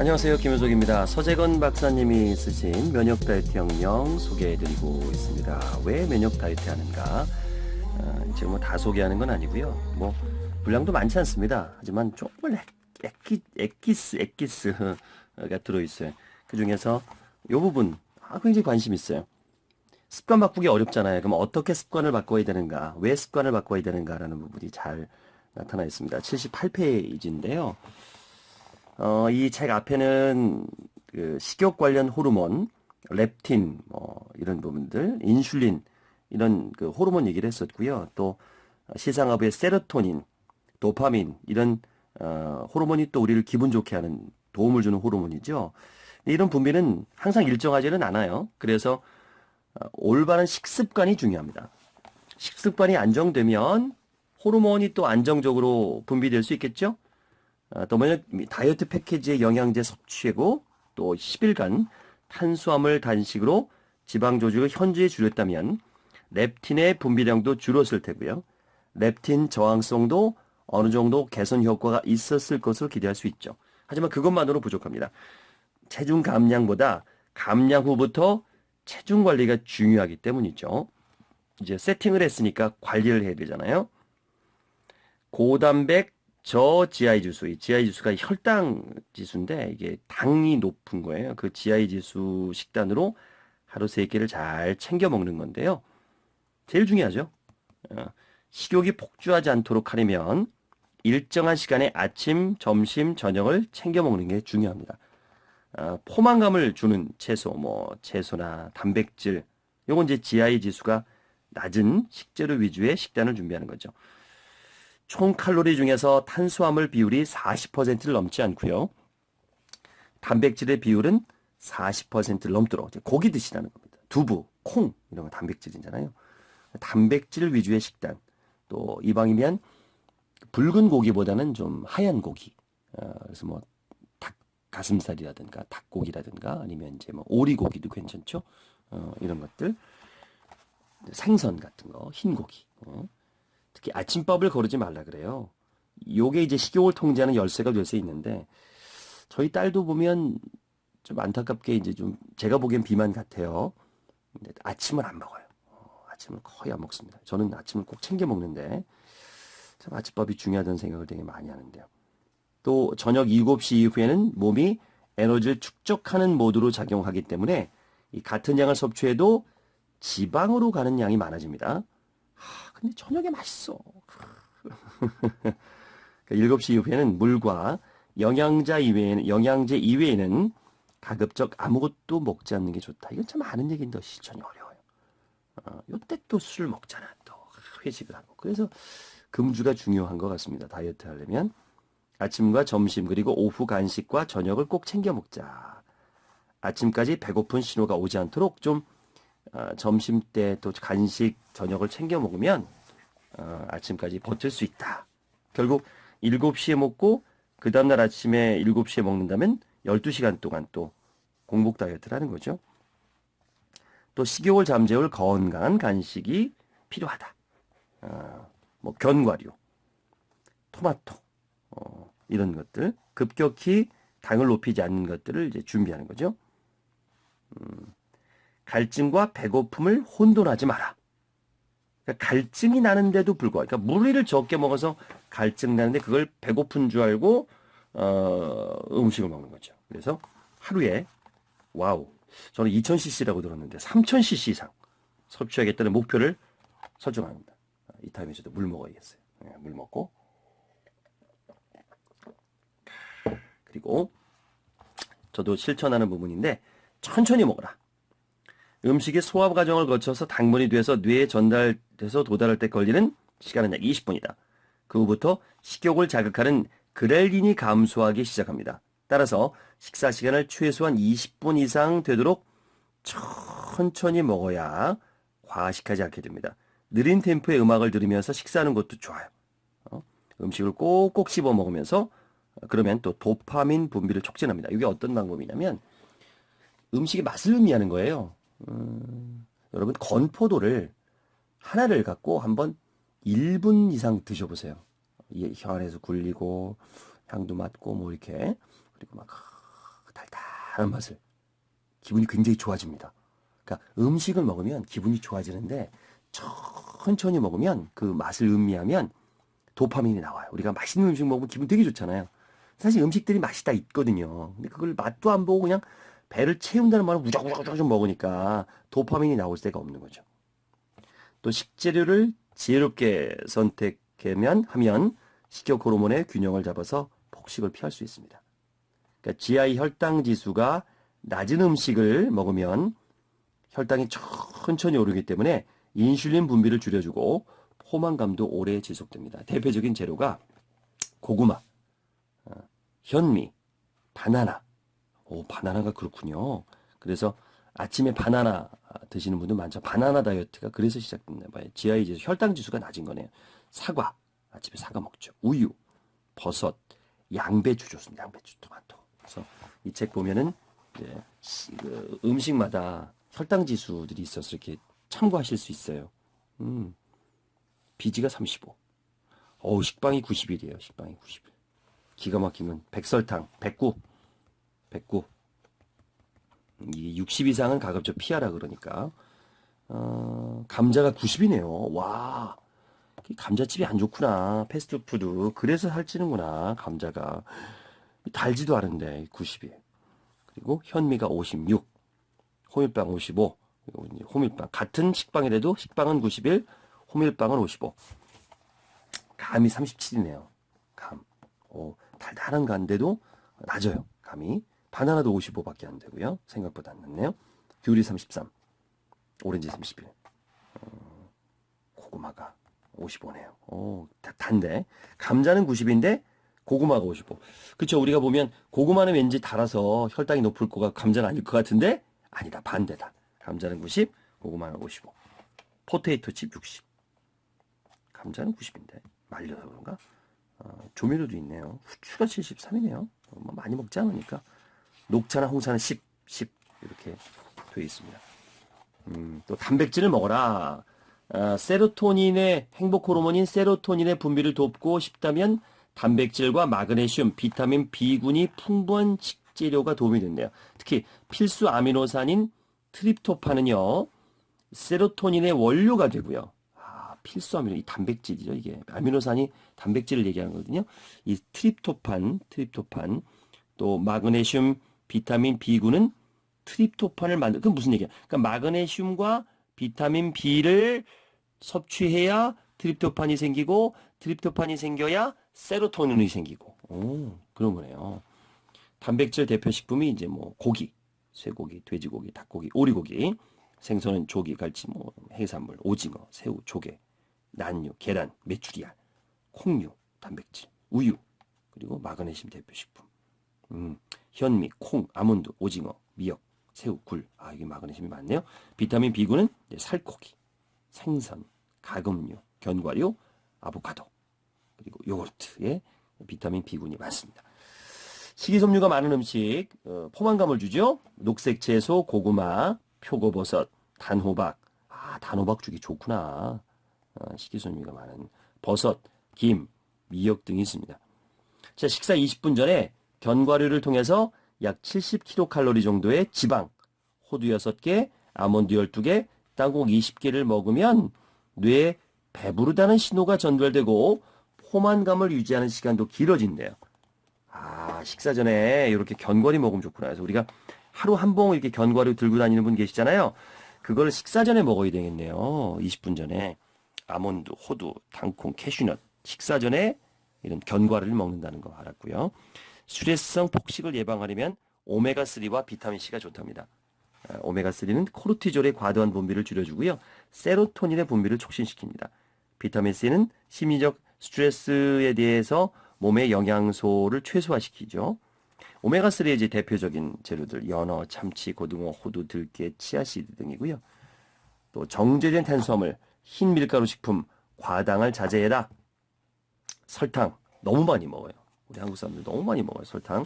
안녕하세요. 김효석입니다. 서재건 박사님이 쓰신 면역 다이어트 혁명 소개해드리고 있습니다. 왜 면역 다이어트 하는가? 어, 지금 뭐다 소개하는 건 아니고요. 뭐 분량도 많지 않습니다. 하지만 조금 액, 액기, 액기스, 액기스가 들어있어요. 그 중에서 이 부분 아, 굉장히 관심 있어요. 습관 바꾸기 어렵잖아요. 그럼 어떻게 습관을 바꿔야 되는가? 왜 습관을 바꿔야 되는가라는 부분이 잘 나타나 있습니다. 78페이지인데요. 어, 이 책 앞에는 그 식욕 관련 호르몬, 렙틴, 뭐 이런 부분들, 인슐린 이런 그 호르몬 얘기를 했었고요. 또 시상하부의 세로토닌, 도파민 이런 어, 호르몬이 또 우리를 기분 좋게 하는 도움을 주는 호르몬이죠. 이런 분비는 항상 일정하지는 않아요. 그래서 어, 올바른 식습관이 중요합니다. 식습관이 안정되면 호르몬이 또 안정적으로 분비될 수 있겠죠? 어, 또 뭐냐, 다이어트 패키지의 영양제 섭취하고 또 10일간 탄수화물 단식으로 지방 조직을 현저히 줄였다면 렙틴의 분비량도 줄었을 테고요. 렙틴 저항성도 어느 정도 개선 효과가 있었을 것으로 기대할 수 있죠. 하지만 그것만으로 부족합니다. 체중 감량보다 감량 후부터 체중 관리가 중요하기 때문이죠. 이제 세팅을 했으니까 관리를 해야 되잖아요. 고단백 저GI 지수, 이 GI 지수가 혈당 지수인데 이게 당이 높은 거예요. 그 GI 지수 식단으로 하루 세 끼를 잘 챙겨 먹는 건데요. 제일 중요하죠. 어, 식욕이 폭주하지 않도록 하려면 일정한 시간에 아침, 점심, 저녁을 챙겨 먹는 게 중요합니다. 어, 포만감을 주는 채소, 뭐 채소나 단백질, 요건 이제 GI 지수가 낮은 식재료 위주의 식단을 준비하는 거죠. 총 칼로리 중에서 탄수화물 비율이 40%를 넘지 않고요. 단백질의 비율은 40%를 넘도록 고기 드시라는 겁니다. 두부, 콩 이런 거 단백질이잖아요. 단백질 위주의 식단. 또 이방이면 붉은 고기보다는 좀 하얀 고기. 어, 그래서 뭐 닭 가슴살이라든가 닭고기라든가 아니면 이제 뭐 오리고기도 괜찮죠. 어, 이런 것들. 생선 같은 거, 흰 고기. 어. 특히 아침밥을 거르지 말라 그래요. 요게 이제 식욕을 통제하는 열쇠가 될 수 있는데 저희 딸도 보면 좀 안타깝게 이제 좀 제가 보기엔 비만 같아요. 근데 아침을 안 먹어요. 어, 아침을 거의 안 먹습니다. 저는 아침을 꼭 챙겨 먹는데 참 아침밥이 중요하다는 생각을 되게 많이 하는데요. 또 저녁 7시 이후에는 몸이 에너지를 축적하는 모드로 작용하기 때문에 이 같은 양을 섭취해도 지방으로 가는 양이 많아집니다. 하, 근데 저녁에 맛있어. 7시 이후에는 물과 영양자 이외에는, 영양제 이외에는 가급적 아무것도 먹지 않는 게 좋다. 이건 참 아는 얘기인데 실천이 어려워요. 어, 요때 또 술 먹잖아. 또 회식을 하고. 그래서 금주가 중요한 것 같습니다. 다이어트 하려면. 아침과 점심 그리고 오후 간식과 저녁을 꼭 챙겨 먹자. 아침까지 배고픈 신호가 오지 않도록 좀 어, 점심 때 또 간식 저녁을 챙겨 먹으면 어, 아침까지 버틸 수 있다. 결국 7시에 먹고 그 다음날 아침에 7시에 먹는다면 12시간 동안 또 공복 다이어트를 하는 거죠. 또 식욕을 잠재울 건강한 간식이 필요하다. 어, 뭐 견과류, 토마토 어, 이런 것들 급격히 당을 높이지 않는 것들을 이제 준비하는 거죠. 음, 갈증과 배고픔을 혼돈하지 마라. 그러니까 갈증이 나는데도 불구하고, 그러니까 물을 적게 먹어서 갈증 나는데 그걸 배고픈 줄 알고 어, 음식을 먹는 거죠. 그래서 하루에 와우, 저는 2,000cc라고 들었는데 3,000cc 이상 섭취하겠다는 목표를 설정합니다. 이 타임에 저도 물 먹어야겠어요. 네, 물 먹고 그리고 저도 실천하는 부분인데 천천히 먹어라. 음식이 소화 과정을 거쳐서 당분이 돼서 뇌에 전달돼서 도달할 때 걸리는 시간은 약 20분이다. 그 후부터 식욕을 자극하는 그렐린이 감소하기 시작합니다. 따라서 식사 시간을 최소한 20분 이상 되도록 천천히 먹어야 과식하지 않게 됩니다. 느린 템포의 음악을 들으면서 식사하는 것도 좋아요. 어? 음식을 꼭꼭 씹어 먹으면서 그러면 또 도파민 분비를 촉진합니다. 이게 어떤 방법이냐면 음식의 맛을 의미하는 거예요. 음, 여러분 건포도를 하나를 갖고 한번 1분 이상 드셔보세요. 이혀 안에서 굴리고 향도 맡고 뭐 이렇게 그리고 막 달달한 맛을 기분이 굉장히 좋아집니다. 그러니까 음식을 먹으면 기분이 좋아지는데 천천히 먹으면 그 맛을 음미하면 도파민이 나와요. 우리가 맛있는 음식 먹으면 기분 되게 좋잖아요. 사실 음식들이 맛이 다 있거든요. 근데 그걸 맛도 안 보고 그냥 배를 채운다는 말을 우적우적우적 먹으니까 도파민이 나올 데가 없는 거죠. 또 식재료를 지혜롭게 선택하면 하면 식욕 호르몬의 균형을 잡아서 폭식을 피할 수 있습니다. 그러니까 GI 혈당 지수가 낮은 음식을 먹으면 혈당이 천천히 오르기 때문에 인슐린 분비를 줄여주고 포만감도 오래 지속됩니다. 대표적인 재료가 고구마, 어, 현미, 바나나. 오, 바나나가 그렇군요. 그래서 아침에 바나나 드시는 분들 많죠. 바나나 다이어트가 그래서 시작됐나 봐요. GI 지수, 혈당 지수가 낮은 거네요. 사과, 아침에 사과 먹죠. 우유, 버섯, 양배추 좋습니다. 양배추, 토마토. 그래서 이 책 보면은 이제 시- 그 음식마다 혈당 지수들이 있어서 이렇게 참고하실 수 있어요. 음, 비지가 35. 어우, 식빵이 90일이에요. 식빵이 90일. 기가 막히면 백설탕 109. 109. 이60 이상은 가급적 피하라 그러니까. 어, 감자가 90이네요. 와. 이 감자칩이 안 좋구나. 패스트푸드. 그래서 살찌는구나. 감자가. 달지도 않은데 90이. 그리고 현미가 56. 호밀빵 55. 그리고 이제 호밀빵. 같은 식빵이라도 식빵은 91, 호밀빵은 55. 감이 37이네요. 감. 오, 달달한 간데도 낮아요. 감이. 바나나도 55밖에 안 되고요. 생각보다 안 낮네요. 귤이 33. 오렌지 31. 어, 고구마가 55네요. 오, 다- 단데. 감자는 90인데 고구마가 55. 그쵸. 우리가 보면 고구마는 왠지 달아서 혈당이 높을 거가 감자는 아닐 것 같은데 아니다. 반대다. 감자는 90, 고구마는 55. 포테이토 칩 60. 감자는 90인데 말려서 그런가? 어, 조미료도 있네요. 후추가 73이네요. 뭐 많이 먹지 않으니까. 녹차나 홍차는 10, 10 이렇게 되어 있습니다. 음, 또 단백질을 먹어라. 아, 세로토닌의 행복 호르몬인 세로토닌의 분비를 돕고 싶다면 단백질과 마그네슘, 비타민 B군이 풍부한 식재료가 도움이 된대요. 특히 필수 아미노산인 트립토판은요. 세로토닌의 원료가 되고요. 아, 필수 아미노 이 단백질이죠, 이게. 아미노산이 단백질을 얘기하는 거거든요. 이 트립토판, 트립토판 또 마그네슘, 비타민 B군은 트립토판을 만들, 그 무슨 얘기야? 그러니까 마그네슘과 비타민 B를 섭취해야 트립토판이 생기고, 트립토판이 생겨야 세로토닌이 생기고. 오, 그런 거네요. 단백질 대표 식품이 이제 뭐 고기, 쇠고기, 돼지고기, 닭고기, 오리고기, 생선은 조기, 갈치, 뭐 해산물, 오징어, 새우, 조개, 난류, 계란, 메추리알, 콩류, 단백질, 우유, 그리고 마그네슘 대표 식품. 음, 현미, 콩, 아몬드, 오징어, 미역, 새우, 굴. 아, 이게 마그네슘이 많네요. 비타민 B군은 살코기, 생선, 가금류, 견과류, 아보카도, 그리고 요거트에 비타민 B군이 많습니다. 식이섬유가 많은 음식, 어, 포만감을 주죠. 녹색 채소, 고구마, 표고버섯, 단호박. 아, 단호박 주기 좋구나. 어, 식이섬유가 많은 버섯, 김, 미역 등이 있습니다. 자, 식사 20분 전에 견과류를 통해서 약 70kcal 정도의 지방, 호두 6개, 아몬드 12개, 땅콩 20개를 먹으면 뇌에 배부르다는 신호가 전달되고 포만감을 유지하는 시간도 길어진대요. 아, 식사 전에 이렇게 견과류 먹으면 좋구나. 그래서 우리가 하루 한 봉 이렇게 견과류 들고 다니는 분 계시잖아요. 그걸 식사 전에 먹어야 되겠네요. 20분 전에. 아몬드, 호두, 당콩, 캐슈넛. 식사 전에 이런 견과류를 먹는다는 거 알았고요. 수레성 폭식을 예방하려면 오메가3와 비타민C가 좋답니다. 아, 오메가3는 코르티졸의 과도한 분비를 줄여주고요. 세로토닌의 분비를 촉진시킵니다. 비타민C는 심리적 스트레스에 대해서 몸의 영양소를 최소화시키죠. 오메가3의 이제 대표적인 재료들 연어, 참치, 고등어, 호두, 들깨, 치아씨드 등이고요. 또 정제된 탄수화물, 흰 밀가루 식품, 과당을 자제해라. 설탕 너무 많이 먹어요. 우리 한국 사람들 너무 많이 먹어요. 설탕.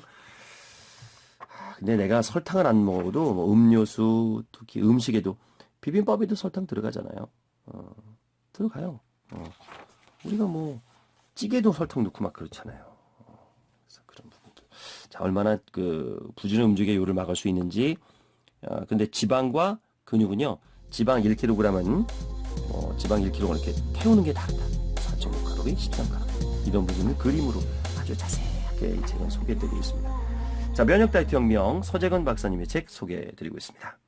아, 근데 내가 설탕을 안 먹어도 뭐 음료수, 특히 음식에도 비빔밥에도 설탕 들어가잖아요. 어, 들어가요. 어. 우리가 뭐 찌개도 설탕 넣고 막 그렇잖아요. 어, 그래서 그런 부분들. 자, 얼마나 그 부지런 움직의 요를 막을 수 있는지. 어, 근데 지방과 근육은요. 지방 1kg은 어, 지방 1kg를 이렇게 태우는 게 다르다. 4.5 칼로리, 13 칼로리. 이런 부분을 그림으로 아주 자세하게 이 책은 소개해드리고 있습니다. 자, 면역 다이어트 혁명 서재건 박사님의 책 소개해드리고 있습니다.